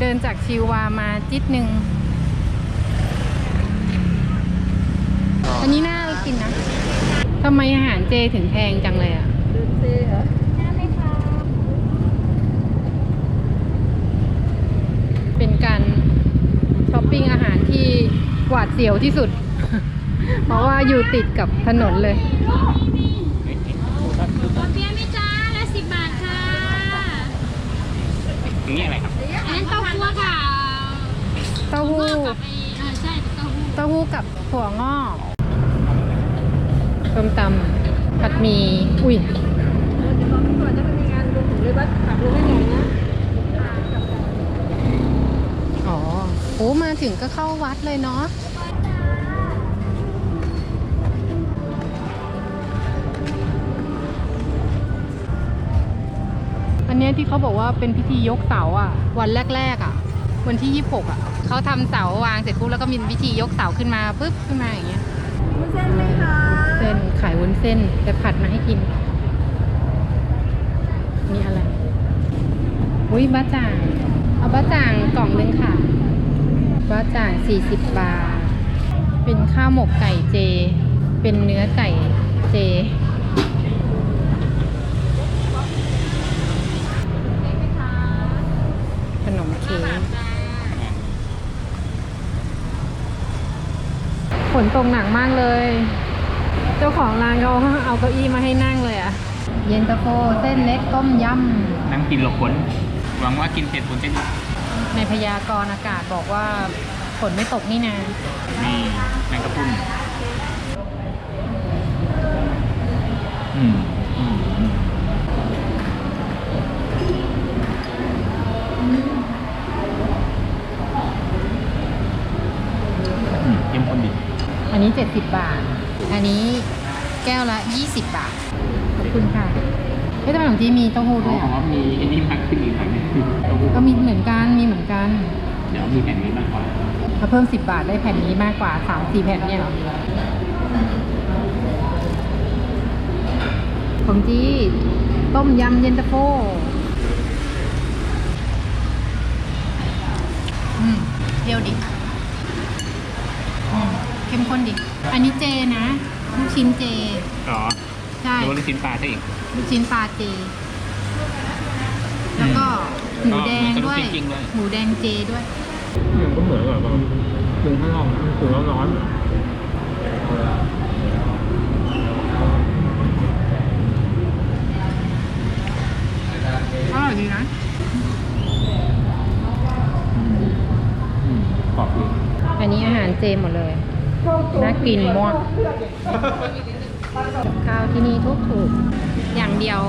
เดินจากชิวามาจิตหนึ่ง อันนี้น่ากินนะทำไมอาหารเจถึงแพงจังเลยอะเป็นการช้อปปิ้งอาหารที่หวาดเสียวที่สุด เพราะว่าอยู่ติดกับถนนเลยเบียร์ไหมจ้าละสิบบาทค่ะนี่อะไรครับ อันนั้นเต้าหู้ค่ะ เต้าหู้กับไอ้เออใช่เต้าหู้เต้าหู้กับถั่วงอกส้มตำผัดหมี่อุ้ยอ๋อโอ้มาถึงก็เข้าวัดเลยเนาะอันเนี้ยที่เขาบอกว่าเป็นพิธียกเสาอะ วันแรก ๆ อะ วันที่ 26 อะ เขาทำเสาวางเสร็จปุ๊บแล้วก็มีพิธียกเสาขึ้นมาปุ๊บขึ้นมาอย่างเงี้ยวุ้นเส้นไหมคะเส้นขายวุ้นเส้นแต่ผัดมาให้กินมีอะไรอุ้ยบ้าจ่างเอาบ้าจ่างกล่องนึงค่ะบ้าจ่าง40 บาท เป็นข้าวหมกไก่เจ เป็นเนื้อไก่เจ ขนมเค้ก ฝนตกหนักมากเลย เจ้าของร้านเขาเอาเก้าอี้มาให้นั่งเลยอะเย็นตาโฟเส้นเล็กต้มยนั่งกินหลบฝนหวังว่ากินเสร็จฝนจะหยุดำในพยากรณ์อากาศบอกว่าฝนไม่ตกนี่นามีแมงกะพรุนอืมอืมอืมอืมเข้มข้นดี อั นนี้ 70 บาท อันนี้แก้วละ 20 บาท ขอบคุณค่ะเฮ้ยทำไมของจีมีเต้าหู้อ๋ด้อวยขออะงว่ามีอันนี้มากขึ้นอีกหน่อยนึงเต้าหู้ก็มีเหมือนกัน มีเหมือนกัน เดี๋ยวมีแผ่นนี้มากกว่าถ้าเพิ่ม 10 บาทได้แผ่นนี้มากกว่า 3-4 แผ่นเนี่ยเหรอของจีต้มยำเย็นตาโฟอืมเดียวดิอืม เข้มข้นดิ อันนี้เจนะ ลูกชิ้นเจ อ๋อใช่ หรือว่าลูกชิ้นปลาใช่อีกลูกชิ้นปลาเจ แล้วก็หมูแดงด้วยก็เหมือนกับลูกชิ้นจริงเลยหมูแดงเจด้วยมันก็เหมือนกับดึงข้างนอกมันคือร้อนอร่อยดีนะๆกรอบดีอันนี้อาหารเจหมดเลย น่ากินมากข้าวที่นี่ทุกถูกๆอย่างเดียว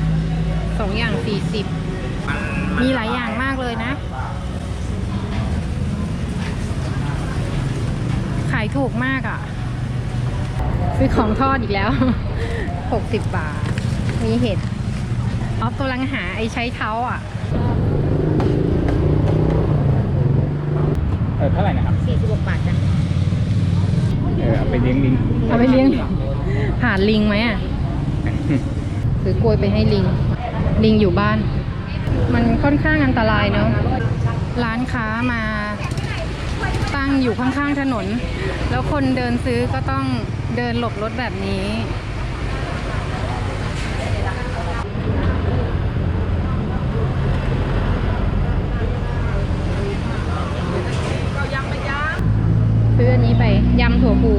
30สองอย่าง 40 มีหลายอย่างมากเลยนะ ขายถูกมากอะ่ะ ซื้อของทอดอีกแล้ว 60 บาท มีเห็ดออฟกำลังหาไอ้ใช้เท้าอะเออเท่าไหร่นะครับ 46 บาทจ้ะเออเอาไปเลี้ยงลิงเอาไปเลี้ยงผ่านลิงไหมอะซื้อกล้วยไปให้ลิง ลิงอยู่บ้าน มันค่อนข้างอันตรายเนาะร้านค้ามาตั้งอยู่ข้างๆถนน แล้วคนเดินซื้อก็ต้องเดินหลบรถแบบนี้ ซื้ออันนี้ไปยำถั่วพู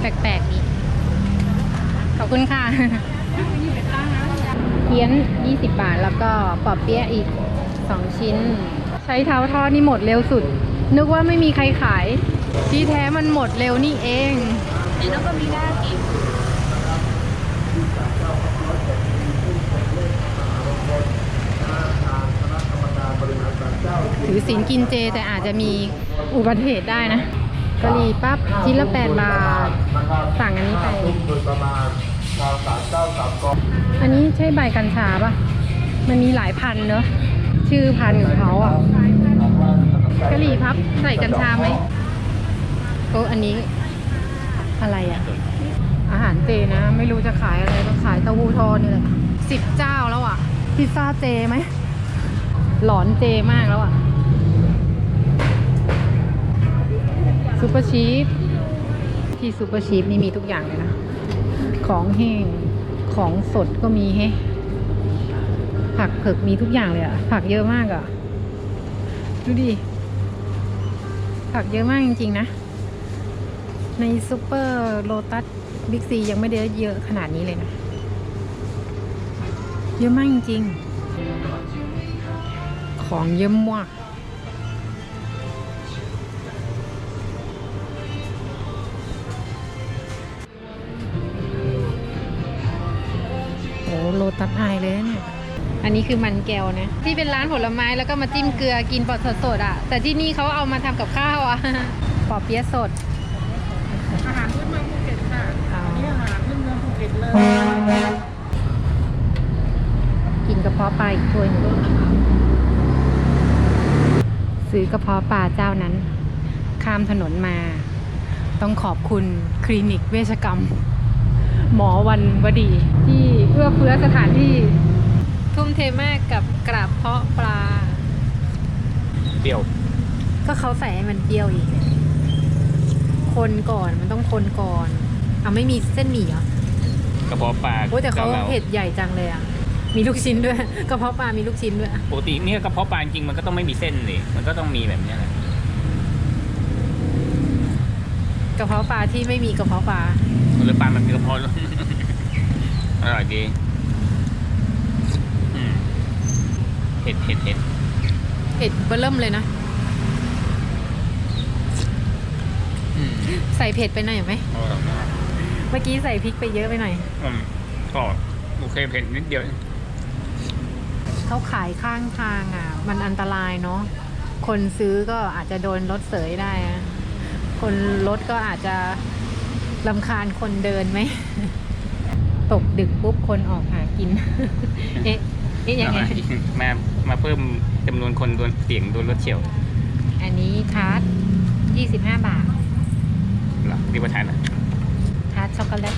แปลกๆดีขอบคุณค่ะ เทียน 20 บาท แล้วก็ป อบเปี๊ยะอีก 2 ชิ้น ใช้เท้าทอดนี่หมดเร็วสุด นึกว่าไม่มีใครขาย ที่แท้มันหมดเร็วนี่เองแล้วก็มีหน้ากินถือศีลกินเจแต่อาจจะมีอุบัติเหตุได้นะกะหรี่ปั๊บชิ้นละ 8 บาท สั่งอันนี้ไป อันนี้ใช่ใบกัญชาปะ มันมีหลายพันเนอะชื่อพันของเขาอะกะหรี่พับใส่กัญชาไหมโอ้อันนี้อะไรอะ อาหารเจนะ ไม่รู้จะขายอะไรก็ขายเต้าหู้ทอดนี่แหละสิบเจ้าแล้วอะ พิซซ่าเจไหม หลอนเจมากแล้วอะซูเปอร์ชีฟที่ซูเปอร์ชีฟนี่มีทุกอย่างเลยนะ ของแห้งของสดก็มีเฮ้ ผักเผือกมีทุกอย่างเลยอะผักเยอะมากอะดูดิ ผักเยอะมากจริง ๆ นะ ในซูเปอร์โลตัสบิ๊กซียังไม่ได้เยอะขนาดนี้เลยนะ เยอะมากจริง ๆ ของเยอะมากโอ้โลตัสไอายเลยเนี่ย อันนี้คือมันแก้วนะ ที่เป็นร้านผลไม้แล้วก็มาจิ้มเกลือกินปอดสดๆอะ แต่ที่นี่เขาเอามาทำกับข้าวอะปอเปี๊ยะสด อาหารพื้นเมืองภูเก็ตค่ะนี่อาหารพื้นเมืองภูเก็ตเลย กินกระเพาะปลาอีกถ้วยหนึ่งซื้อกระเพาะปลาเจ้านั้น ข้ามถนนมา ต้องขอบคุณคลินิกเวชกรรม หมอวันวดี ที่เอื้อเฟื้อสถานที่ มเทมากกับกระเพาะปลา เปรี้ยว ก็เขาใส่ให้มันเปรี้ยวอีก คนก่อนมันต้องคนก่อนอะไม่มีเส้นหมี่เหรอกระเพาะปลาโอ้ยแต่เขากะพรเผ็ดใหญ่จังเลยอะ มีลูกชิ้นด้วย กระเพาะปลา มีลูกชิ้นด้วย ปกติเนี่ยกระเพาะปลาจริงๆมันก็ต้องไม่มีเส้นนี่มันก็ต้องมีแบบเนี้ยแหละกระเพาะปลาที่ไม่มีกระเพาะปลาหรือปลามันมีกระเพาะอร่อยดีอืม เผ็ดเผ็ดเผ็ดเผ็ดเบอร์เริ่มเลยนะ อืมใส่เผ็ดไปหน่อยไหม อร่อยมากเมื่อกี้ใส่พริกไปเยอะไปหน่อย อืมก็โอเคเผ็ดนิดเดียวเขาขายข้างทางอะ มันอันตรายเนาะคนซื้อก็อาจจะโดนรถเสยได้อะคนรถก็อาจจะลำคาญคนเดินไหม ตกดึกปุ๊บคนออกหากิน เอ๊ะ เอ๊ะยังไง มามาเพิ่มจำนวนคนโดนเสี่ยงโดนรถเฉียวอันนี้ทาร์ต25 บาทเหรอที่ประธานอะทาร์ตช็อกโกแลต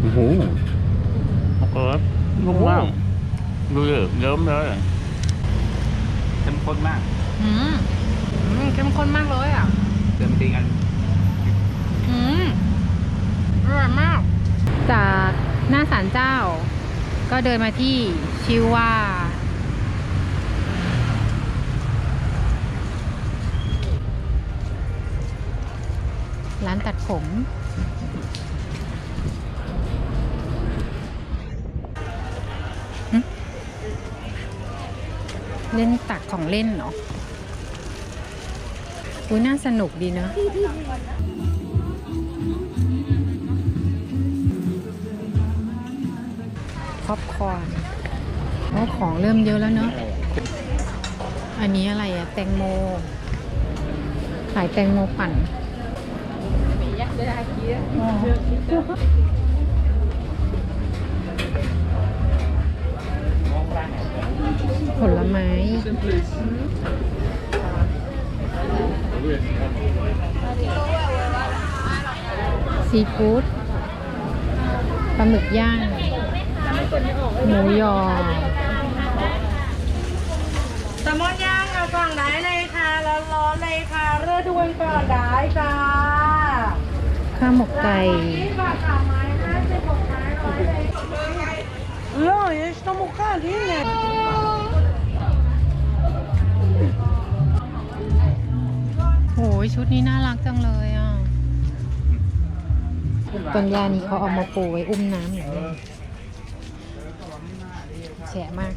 โอ้โหเออนุ่มมากดูเลยเยิ้มเลยเข้มข้นมากอืมอืมเข้มข้นมากเลยอะเดินตีกันอืมอร่อยมาก จากหน้าศาลเจ้า ก็เดินมาที่ชื่อว่าร้านตัดผม เล่นตักของเล่นเหรออุ้ยน่าสนุกดีเนอะ ป๊อปคอร์นโอ้ของเริ่มเยอะแล้วเนอะอันนี้อะไรอะแตงโม ขายแตงโมปั่นผลไม้ซีฟู้ดปลาหมึกย่าง หมูยอแซลมอนย่างเอาฝั่งไหนเลยค่ะร้อนๆเลยค่ะ เรือด่วนก่อนได้จ้าข้าวหมกไก่ยี่บาทสามไม้ห้าสิบหกไม้ร้อยเลย Não, eles estão um bocadinho. โหยชุดนี้น่ารักจังเลยอะต้นยานี้เขาเอามาปูไว้อุ้มน้ำอย่างนี้ แฉะมาก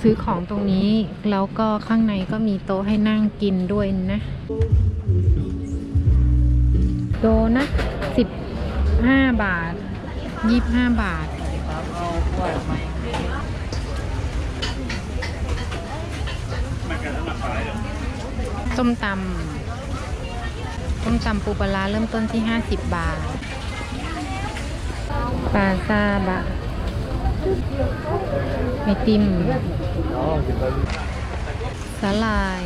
ซื้อของตรงนี้ แล้วก็ข้างในก็มีโต๊ะให้นั่งกินด้วยนะ โดนัทสิบห้าบาทยี่ห้าบาท ส้มตำ ส้มตำปูปลาร้าเริ่มต้นที่ 50 บาท ปลาซาบะไอติมสาลาย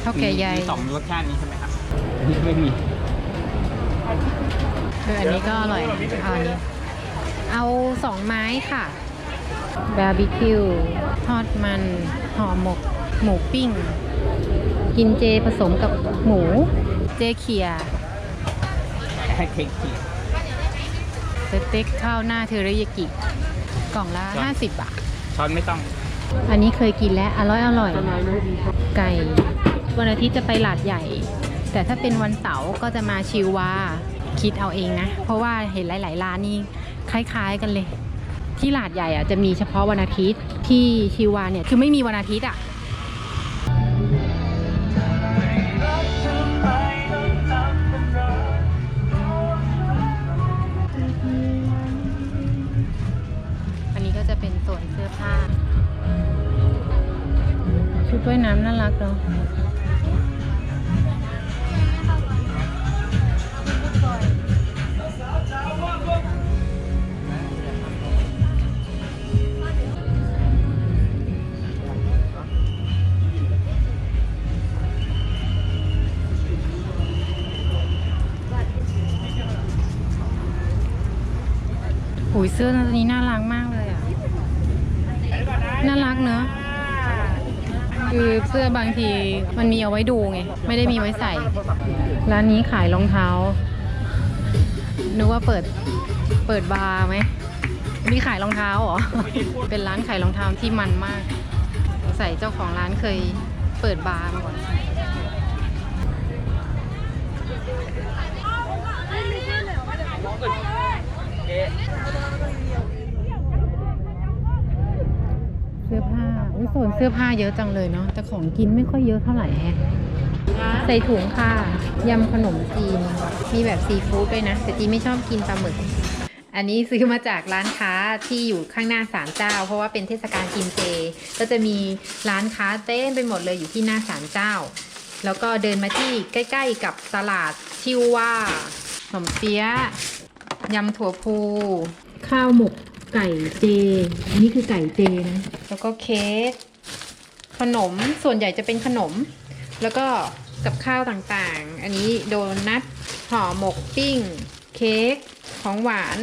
เท่าแก่ใหญ่มีสองรสชาตินี้ใช่ไหมครับอันนี้ไม่มีเอออันนี้ก็อร่อยเอาอันนี้เอาสองไม้ค่ะ บาร์บีคิว ทอดมัน ห่อหมก หมูปิ้ง กินเจผสมกับหมู เจเขียให้เค้กกินสเต็กข้าวหน้าเทอริยากิกล่องละ 50 บาท ช้อนไม่ต้อง อันนี้เคยกินแล้ว อร่อยอร่อย ไก่ วันอาทิตย์จะไปหลาดใหญ่ แต่ถ้าเป็นวันเสาร์ก็จะมาชิววาคิดเอาเองนะ เพราะว่าเห็นหลาย ๆ ร้านนี่คล้าย ๆ กันเลย ที่หลาดใหญ่อะจะมีเฉพาะวันอาทิตย์ที่ชิววาเนี่ยคือไม่มีวันอาทิตย์อะ ชุดว่ายน้ำน่ารักเนาะโอ้ยเสื้อตัวนี้น่ารักมากเลยอะ น่ารักเนอะ คือเสื้อบางทีมันมีเอาไว้ดูไง ไม่ได้มีไว้ใส่ ร้านนี้ขายรองเท้า นึกว่าเปิดเปิดบาร์ไหม มีขายรองเท้าเหรอ เป็นร้านขายรองเท้าที่มันมาก ใส่เจ้าของร้านเคยเปิดบาร์มาก่อน เสื้อผ้าอุ้ยโซนเสื้อผ้าเยอะจังเลยเนาะแต่ของกินไม่ค่อยเยอะเท่าไหร่แฮะใส่ถุงค่ะ ยำขนมจีน มีแบบซีฟู้ดด้วยนะ แต่จีไม่ชอบกินปลาหมึก อันนี้ซื้อมาจากร้านค้าที่อยู่ข้างหน้าศาลเจ้า เพราะว่าเป็นเทศกาลกินเจ ก็จะมีร้านค้าเต้นไปหมดเลยอยู่ที่หน้าศาลเจ้า แล้วก็เดินมาที่ใกล้ ๆ กับตลาดชื่อว่าขนมเปี๊ยะยำถั่วพู ข้าวหมก ไก่เจ นี่คือไก่เจนะ แล้วก็เค้กขนมส่วนใหญ่จะเป็นขนม แล้วก็กับข้าวต่างๆ อันนี้โดนัทห่อหมกปิ้ง เค้กของหวาน